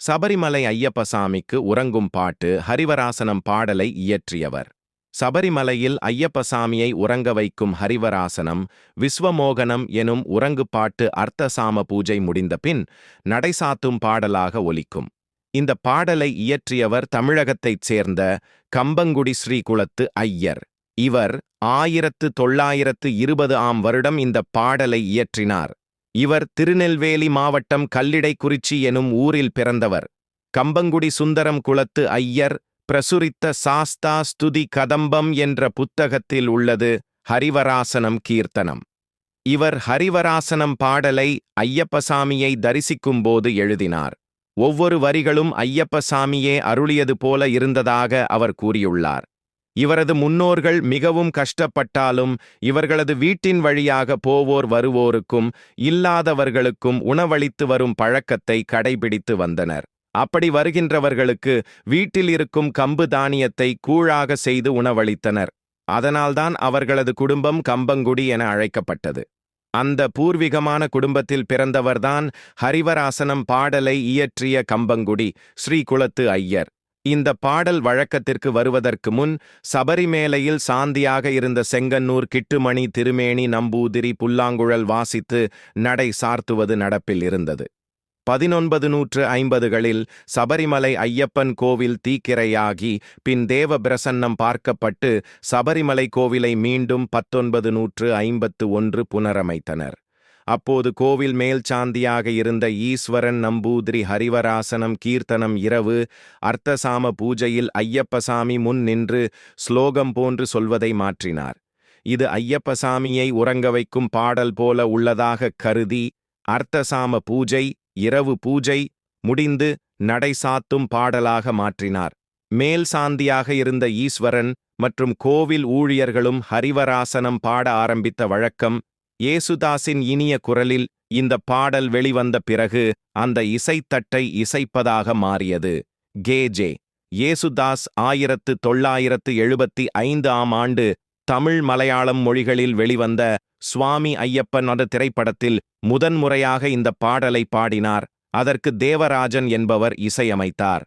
சபரிமலை ஐயப்பசாமிக்கு உறங்கும் பாட்டு ஹரிவராசனம் பாடலை இயற்றியவர். சபரிமலையில் ஐயப்பசாமியை உறங்க வைக்கும் ஹரிவராசனம் விஸ்வமோகனம் எனும் உறங்குப்பாட்டு அர்த்தசாம பூஜை முடிந்தபின் நடைசாத்தும் பாடலாக ஒலிக்கும். இந்த பாடலை இயற்றியவர் தமிழகத்தைச் சேர்ந்த கம்பங்குடி ஸ்ரீகுலத்து ஐயர். இவர் ஆயிரத்து தொள்ளாயிரத்து இருபது ஆம் வருடம் இந்த பாடலை இயற்றினார். இவர் திருநெல்வேலி மாவட்டம் கல்லிடைக்குறிச்சி எனும் ஊரில் பிறந்தவர். கம்பங்குடி சுந்தரம் குலத்து ஐயர் பிரசுரித்த சாஸ்தா ஸ்துதி கதம்பம் என்ற புத்தகத்தில் உள்ளது ஹரிவராசனம் கீர்த்தனம். இவர் ஹரிவராசனம் பாடலை ஐயப்பசாமியை தரிசிக்கும்போது எழுதினார். ஒவ்வொரு வரிகளும் ஐயப்பசாமியே அருளியது போல இருந்ததாக அவர் கூறியுள்ளார். இவரது முன்னோர்கள் மிகவும் கஷ்டப்பட்டாலும் இவர்களது வீட்டின் வழியாக போவோர் வருவோருக்கும் இல்லாதவர்களுக்கும் உணவளித்து வரும் பழக்கத்தை கடைபிடித்து வந்தனர். அப்படி வருகின்றவர்களுக்கு வீட்டில் இருக்கும் கம்பு தானியத்தை கூழாக செய்து உணவளித்தனர். அதனால்தான் அவர்களது குடும்பம் கம்பங்குடி என அழைக்கப்பட்டது. அந்த பூர்வீகமான குடும்பத்தில் பிறந்தவர்தான் ஹரிவராசனம் பாடலை இயற்றிய கம்பங்குடி ஸ்ரீகுலத்து ஐயர். இந்த பாடல் வழக்கத்திற்கு வருவதற்கு முன் சபரிமேலையில் சாந்தியாக இருந்த செங்கன்னூர் கிட்டுமணி திருமேனி நம்பூதிரி புல்லாங்குழல் வாசித்து நடை சார்த்துவது நடப்பில் இருந்தது. பதினொன்பது நூற்று ஐம்பதுகளில் சபரிமலை ஐயப்பன் கோவில் தீக்கிரையாகி பின் தேவ பிரசன்னம் பார்க்கப்பட்டு சபரிமலை கோவிலை மீண்டும் பத்தொன்பது நூற்று ஐம்பத்து ஒன்று புனரமைத்தனர். அப்போது கோவில் மேல் சாந்தியாக இருந்த ஈஸ்வரன் நம்பூதிரி ஹரிவராசனம் கீர்த்தனம் இரவு அர்த்தசாம பூஜையில் ஐயப்பசாமி முன் நின்று ஸ்லோகம் போன்று சொல்வதை மாற்றினார். இது ஐயப்பசாமியை உறங்க வைக்கும் பாடல் போல உள்ளதாக கருதி அர்த்தசாம பூஜை இரவு பூஜை முடிந்து நடை சாத்தும் பாடலாக மாற்றினார். மேல் சாந்தியாக இருந்த ஈஸ்வரன் மற்றும் கோவில் ஊழியர்களும் ஹரிவராசனம் பாட ஆரம்பித்த வழக்கம் ஏசுதாஸின் இனிய குரலில் இந்த பாடல் வெளிவந்த பிறகு அந்த இசைத்தட்டை இசைப்பதாக மாறியது. கே. ஜே. ஏசுதாஸ் ஆயிரத்து தொள்ளாயிரத்து எழுபத்தி ஐந்து ஆம் ஆண்டு தமிழ் மலையாளம் மொழிகளில் வெளிவந்த சுவாமி ஐயப்பன் அந்த திரைப்படத்தில் முதன்முறையாக இந்த பாடலை பாடினார். அதற்கு தேவராஜன் என்பவர் இசையமைத்தார்.